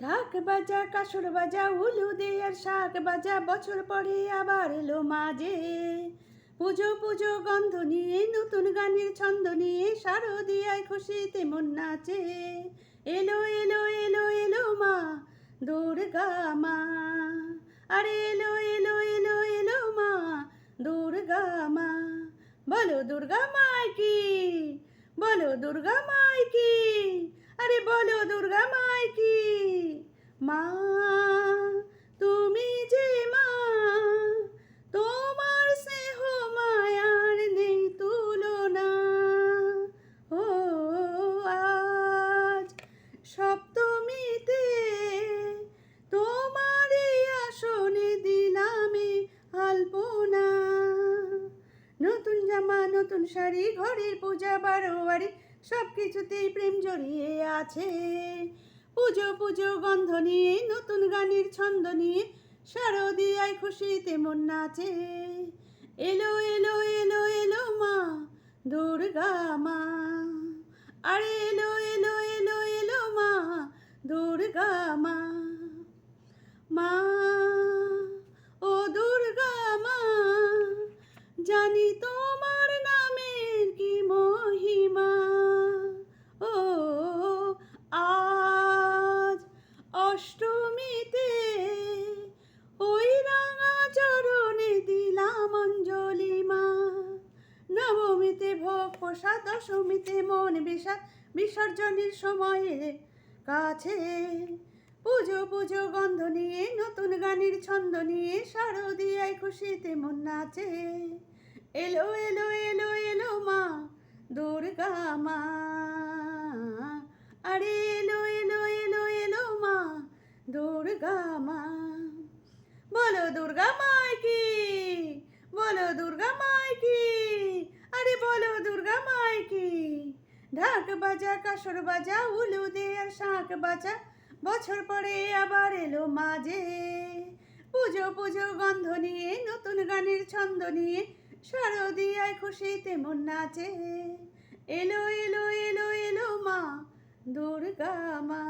ঢাক বাজা, কাসর বাজা, উলু দে আর শাক বাজা, বছর পরে আবার এলো মাঝে। পুজো পুজো, গন্ধ নিয়ে, নতুন গানের ছন্দ নিয়ে, শারদিয়ায় খুশিতে মন নাচে। এলো এলো এলো এলো মা, দুর্গা মা। আরে এলো এলো এলো এলো মা, দুর্গা মা। বলো দুর্গা মাই কি? বলো দুর্গা মাই কি? আরে বলো দুর্গা মাই কি? মা, তুমি যে মা, তোমার স্নেহ মায়ার নেই তুলনা। ও, আজ সপ্তমীতে তোমারই আসনে দিলামে আলপনা। নতুন জামা, নতুন শাড়ি, ঘরের পূজা, বারোয়ারি সব কিছুতেই প্রেম জড়িয়ে আছে। পুজো পুজো গন্ধ নিয়ে নতুন গানের ছন্দ নিয়ে শারদিয়ায় খুশিতে মন নাচে। প্রসাদ দশমীতে মন বিষাদ বিসর্জনের সময়ে কাছে। পুজো পুজো গন্ধ নিয়ে, নতুন গানের ছন্দ নিয়ে শারদিয়ায় খুশিতে মন নাচে। এলো এলো এলো এলো মা, দুর্গা মা। আরে এলো এলো এলো এলো মা, দুর্গা মা। বলো দুর্গা মাই কি? বলো দুর্গা মাই কি আরে বলো দুর্গা মাই কি ঢাক বাজা কাসর বাজা উলু দে আর শাঁখ বাজা বছর পরে আবার এলো মাঝে। পুজো পুজো, গন্ধ নিয়ে, নতুন গানের ছন্দ নিয়ে, শারদিয়ায় খুশি মন নাচে। এলো এলো এলো এলো মা, দুর্গা মা।